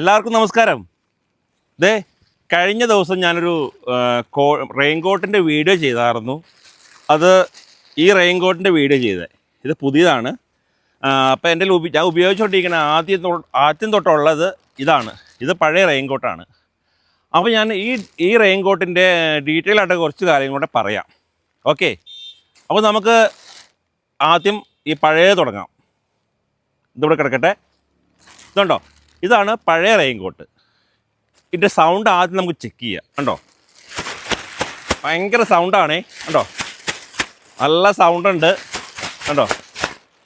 എല്ലാവർക്കും നമസ്കാരം. ദേ കഴിഞ്ഞ ദിവസം ഞാനൊരു കോ റെയിൻകോട്ടിന്റെ വീഡിയോ ചെയ്തായിരുന്നു. അത് ഈ റെയിൻകോട്ടിന്റെ വീഡിയോ ചെയ്തത് ഇത് പുതിയതാണ്. അപ്പോൾ എന്റെ ഞാൻ ഉപയോഗിച്ചുകൊണ്ടിരിക്കുന്ന ആദ്യം ആദ്യം തൊട്ടുള്ളത് ഇതാണ്. ഇത് പഴയ റെയിൻകോട്ടാണ്. അപ്പോൾ ഞാൻ ഈ ഈ റെയിൻകോട്ടിന്റെ ഡീറ്റെയിൽ ആയിട്ട് കുറച്ച് കാര്യങ്ങൾ കൂടെ പറയാം. ഓക്കെ? അപ്പോൾ നമുക്ക് ആദ്യം ഈ പഴയത് തുടങ്ങാം. ഇതിവിടെ കിടക്കട്ടെ. ഇതുണ്ടോ? ഇതാണ് പഴയ റെയിൻകോട്ട്. ഇതിന്റെ സൗണ്ട് ആദ്യം നമുക്ക് ചെക്ക് ചെയ്യാം. കണ്ടോ? ഭയങ്കര സൗണ്ടാണേ കണ്ടോ? നല്ല സൗണ്ടുണ്ട് കണ്ടോ?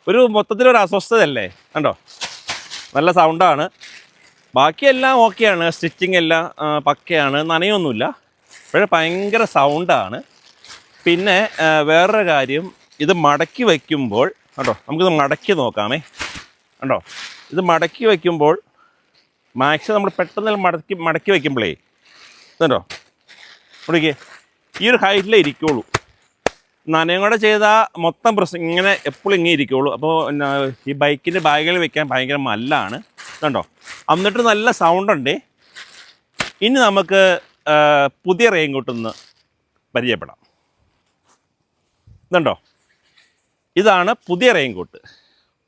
ഒരു മൊത്തത്തിലൊരു അസ്വസ്ഥതയല്ലേ? കണ്ടോ? നല്ല സൗണ്ടാണ് ബാക്കിയെല്ലാം ഓക്കെയാണ് സ്റ്റിച്ചിങ് എല്ലാം പക്കയാണ്. നനയൊന്നുമില്ല. പക്ഷേ ഭയങ്കര സൗണ്ടാണ് പിന്നെ വേറൊരു കാര്യം ഇത് മടക്കി വയ്ക്കുമ്പോൾ കണ്ടോ? നമുക്കിത് മടക്കി നോക്കാമേ. കണ്ടോ? ഇത് മടക്കി വയ്ക്കുമ്പോൾ മാക്സിമം നമ്മൾ പെട്ടെന്ന് മടക്കി മടക്കി വയ്ക്കുമ്പോഴേ ഇതുണ്ടോ ഇവിടേക്ക് ഈ ഒരു ഹൈറ്റിലേ ഇരിക്കുള്ളൂ. നനയും കൂടെ ചെയ്താൽ മൊത്തം പ്രശ്നം ഇങ്ങനെ എപ്പോഴും ഇങ്ങനെ ഇരിക്കുള്ളൂ. അപ്പോൾ ഈ ബൈക്കിന്റെ ബാഗിൽ വെക്കാൻ ഭയങ്കര മല്ലാണ് ഇതുണ്ടോ എന്നിട്ട് നല്ല സൗണ്ട് ഉണ്ട്. ഇനി നമുക്ക് പുതിയ റെയിൻകോട്ടൊന്ന് പരിചയപ്പെടാം. ഇതുണ്ടോ ഇതാണ് പുതിയ റെയിൻകോട്ട്.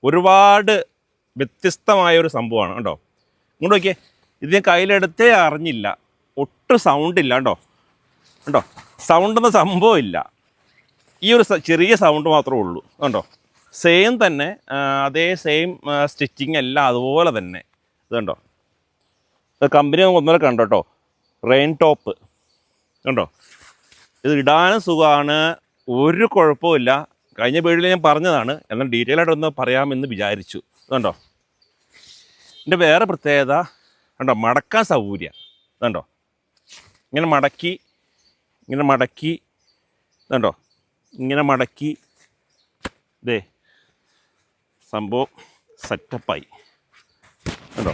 ഒരുപാട് വ്യത്യസ്തമായ ഒരു സംഭവമാണ് കേട്ടോ ഇങ്ങോട്ട് നോക്കിയേ. ഇത് ഞാൻ കയ്യിലെടുത്തേ അറിഞ്ഞില്ല. ഒട്ടും സൗണ്ട് ഇല്ല കേട്ടോ കണ്ടോ? സൗണ്ട് എന്ന സംഭവം ഇല്ല. ഈ ഒരു ചെറിയ സൗണ്ട് മാത്രമേ ഉള്ളൂ. കണ്ടോ? സെയിം തന്നെ അതേ സെയിം സ്റ്റിച്ചിങ് എല്ലാം അതുപോലെ തന്നെ. ഇത് കണ്ടോ? കമ്പനി ഒന്നര കണ്ടോ കേട്ടോ റെയിൻ ടോപ്പ് കണ്ടോ? ഇത് ഇടാനും സുഖമാണ്. ഒരു കുഴപ്പമില്ല കഴിഞ്ഞ വീഡിയോയിൽ ഞാൻ പറഞ്ഞതാണ്. എന്നാൽ ഡീറ്റെയിൽ ആയിട്ടൊന്ന് പറയാമെന്ന് വിചാരിച്ചു. ഇതുണ്ടോ ഇതിന്റെ വേറെ പ്രത്യേകത കണ്ടോ? മടക്കാൻ സൗകര്യം. ഇതുണ്ടോ ഇങ്ങനെ മടക്കി ഇങ്ങനെ മടക്കി ഇതുണ്ടോ ഇങ്ങനെ മടക്കി. ദേ സംഭവം സെറ്റപ്പായി കണ്ടോ?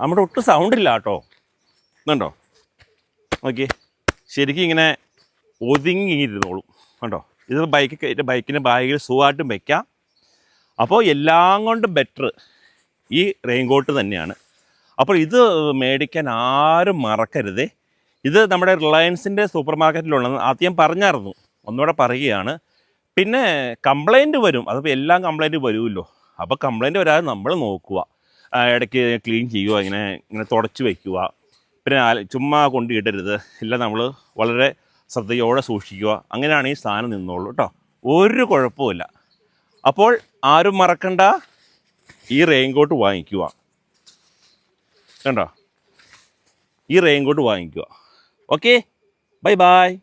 നമ്മുടെ ഒട്ടും സൗണ്ട് ഇല്ല കേട്ടോ. ഇതുണ്ടോ ഓക്കെ ശരിക്കും ഇങ്ങനെ ഒതുങ്ങിയിരുന്നോളും. കണ്ടോ? ഇത് ബൈക്ക് ബൈക്കിന്റെ ബാഗിൽ സുഖമായിട്ടും വയ്ക്കാം അപ്പോൾ എല്ലാം കൊണ്ടും ബെറ്റർ ഈ റെയിൻകോട്ട് തന്നെയാണ്. അപ്പോൾ ഇത് മേടിക്കാൻ ആരും മറക്കരുതേ. ഇത് നമ്മുടെ റിലയൻസിന്റെ സൂപ്പർ മാർക്കറ്റിലുള്ളത് ആദ്യം പറഞ്ഞായിരുന്നു. ഒന്നുകൂടെ പറയുകയാണ്. പിന്നെ കംപ്ലൈന്റ് വരും. അതിപ്പോൾ എല്ലാം കംപ്ലൈന്റ് വരുമല്ലോ. അപ്പോൾ കംപ്ലൈന്റ് വരാതെ നമ്മൾ നോക്കുക. ഇടയ്ക്ക് ക്ലീൻ ചെയ്യുക ഇങ്ങനെ ഇങ്ങനെ തുടച്ച് വയ്ക്കുക. പിന്നെ ചുമ്മാ ചുമ്മാ കൊണ്ടിടരുത് എല്ലാം നമ്മൾ വളരെ ശ്രദ്ധയോടെ സൂക്ഷിക്കുക. അങ്ങനെയാണ് ഈ സാധനം നിന്നോളൂ കേട്ടോ. ഒരു കുഴപ്പമില്ല അപ്പോൾ ആരും മറക്കണ്ട. ഈ റെയിൻകോട്ട് വാങ്ങിക്കുക. കണ്ടോ? ഈ റെയിൻകോട്ട് വാങ്ങിക്കുക. ഓക്കെ? Bye bye.